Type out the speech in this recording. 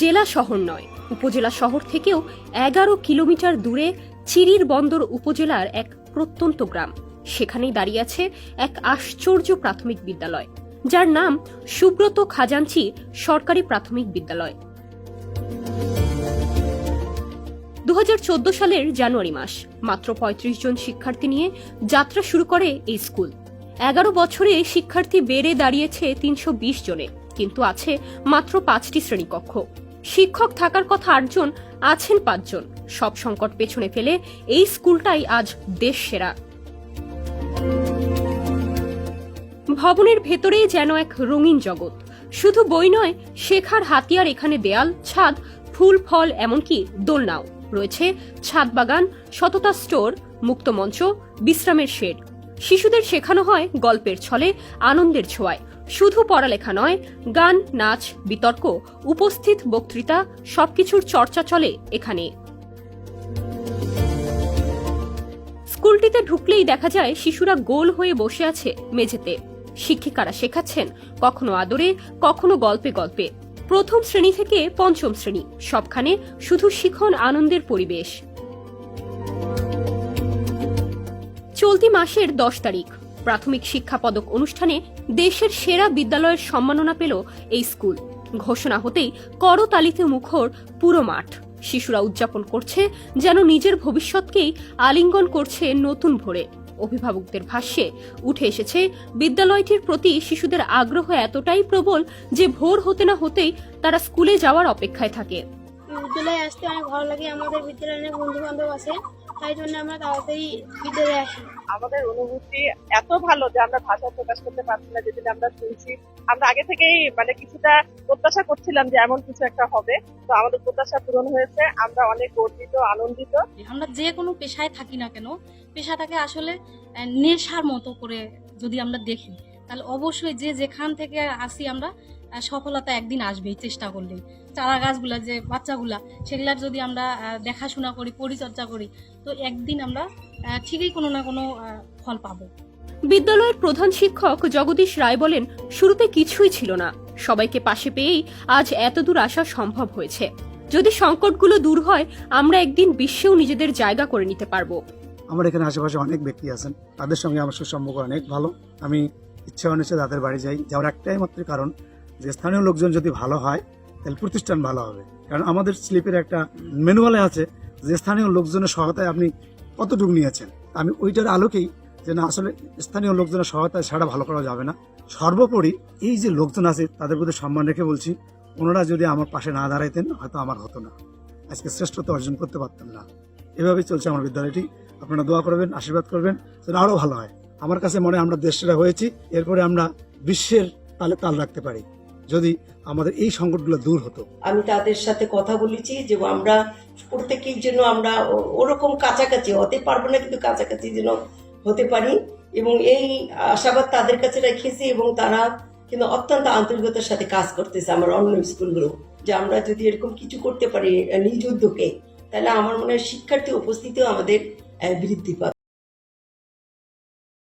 জেলা শহর নয়, উপজেলা শহর থেকেও এগারো কিলোমিটার দূরে চিরির বন্দর উপজেলার এক প্রত্যন্ত গ্রাম। সেখানেই দাঁড়িয়ে আছে এক আশ্চর্য প্রাথমিক বিদ্যালয়, যার নাম সুব্রত খাজাঞ্চি সরকারি প্রাথমিক বিদ্যালয়। দু হাজার চোদ্দ সালের জানুয়ারি মাস, মাত্র ৩৫ জন শিক্ষার্থী নিয়ে যাত্রা শুরু করে এই স্কুল। এগারো বছরে শিক্ষার্থী বেড়ে দাঁড়িয়েছে তিনশো বিশ জনে, কিন্তু আছে মাত্র পাঁচটি শ্রেণীকক্ষ। শিক্ষক থাকার কথা আটজন, আছেন পাঁচজন। সব সংকট পেছনে ফেলে এই স্কুলটাই আজ দেশ সেরা ভবনের ভেতরেই যেন এক রঙিন জগৎ। শুধু বই নয়, শেখার হাতিয়ার এখানে দেয়াল, ছাদ, ফুল, ফল, এমনকি দোলনাও। রয়েছে ছাদ বাগান, সততা স্টোর মুক্তমঞ্চ বিশ্রামের শেড। শিশুদের শেখানো হয় গল্পের ছলে, আনন্দের ছোঁয়ায়। শুধু পড়ালেখা নয়, গান, নাচ, বিতর্ক, উপস্থিত বক্তৃতা, সবকিছুর চর্চা চলে এখানে। স্কুলটিতে ঢুকলেই দেখা যায় শিশুরা গোল হয়ে বসে আছে মেঝেতে। শিক্ষিকারা শেখাচ্ছেন কখনো আদরে, কখনো গল্পে গল্পে। প্রথম শ্রেণি থেকে পঞ্চম শ্রেণি, সবখানে শুধু শিখন আনন্দের পরিবেশ। চলতি মাসের দশ তারিখ। প্রাথমিক শিক্ষা পদক অনুষ্ঠানে দেশের সেরা বিদ্যালয়ের সম্মাননা পেল এই স্কুল। ঘোষণা হতেই করতালিতে মুখর পুরো মাঠ। শিশুরা উদযাপন করছে যেন নিজের ভবিষ্যৎকেই আলিঙ্গন করছে নতুন ভোরে। অভিভাবকদের ভাষ্যে, উঠে এসেছে, বিদ্যালয়টির প্রতি শিশুদের আগ্রহ এতটাই প্রবল যে ভোর হতে না হতেই তারা স্কুলে যাওয়ার অপেক্ষায় থাকে। বিদ্যালয়ে আসতে অনেক ভালো লাগে। আমাদের বিদ্যালয়ে অনেক বন্ধু বান্ধব আছে। তাই জন্য আমরা তাড়াতাড়ি বিদ্যালয়ে আসি। আমাদের অনুভূতি এত ভালো যে আমরা ভাষা প্রকাশ করতে পারছি না আমরা শুনছি। আমরা আগে থেকেই মানে কিছুটা প্রত্যাশা করছিলাম যে এমন কিছু একটা হবে। তো আমাদের প্রত্যাশা পূরণ হয়েছে। আমরা অনেক গর্বিত আনন্দিত। আমরা যে কোনো পেশায় থাকি না কেন পেশাটাকে আসলে নেশার মতো করে যদি আমরা দেখি তাহলে অবশ্যই যে যেখান থেকে আসি আমরা সফলতা একদিন আসবেই চেষ্টা করলেই চারা গাছগুলা যে বাচ্চাগুলা সেগুলার যদি আমরা দেখাশোনা করি পরিচর্যা করি তো একদিন আমরা ঠিকই কোনো না কোনো ফল পাবো। বিদ্যালয়ের প্রধান শিক্ষক জগদীশ রায় বলেন শুরুতে কিছুই ছিল না। সবাইকে পাশে পেয়েই আজ এতদূর আসা সম্ভব হয়েছে। যদি সংকটগুলো দূর হয় আমরা একদিন বিশ্বেও নিজেদের জায়গা করে নিতে পারব। আমার এখানে আশেপাশে অনেক ব্যক্তি আছেন। তাদের সঙ্গে আমার সুসম্পর্ক অনেক ভালো। আমি ইচ্ছা অনুসারে তাদের বাড়ি যাই। যাওয়ার একটাই মাত্র কারণ যে স্থানীয় লোকজন যদি ভালো হয়, তাহলে প্রতিষ্ঠান ভালো হবে। কারণ আমাদের স্লিপের একটা ম্যানুয়ালে আছে যে স্থানীয় লোকজনের সহায়তায় আপনি কতটুকু নিয়েছেন। আমি ওইটার আলোকেই যে না, আসলে স্থানীয় লোকজনের সহায়তায় ছাড়া ভালো করা যাবে না। সর্বোপরি এই যে লোকজন আছে, তাদের প্রতি সম্মান রেখে বলছি, ওনারা যদি আমার পাশে না দাঁড়াইতেন, হয়তো আমার হতো না। আজকে শ্রেষ্ঠত্ব অর্জন করতে পারতাম না। এভাবেই চলছে আমার বিদ্যালয়টি। আপনারা দোয়া করবেন, আশীর্বাদ করবেন, যেন আরও ভালো হয়। আমার কাছে মনে আমরা দেশটা হয়েছি, এরপরে আমরা বিশ্বের তালে তাল রাখতে পারি। যদি আমাদের এই সংকটগুলো দূর হতো। আমি তাদের সাথে কথা বলেছি যে আমরা প্রত্যেকেই যেন আমরা ওরকম কাছাকাছি, হতে পারব না কিন্তু কাছাকাছি যেন হতে পারি এবং এই আশাবাদ তাদের কাছে রেখেছি এবং তারা কিন্তু অত্যন্ত আন্তরিকতার সাথে কাজ করতেছে আমার অন্য স্কুলগুলো, যে আমরা যদি এরকম কিছু করতে পারি নিজ উদ্যোগে, তাহলে আমার মনে হয় শিক্ষার্থী উপস্থিতিও আমাদের বৃদ্ধি পাবে।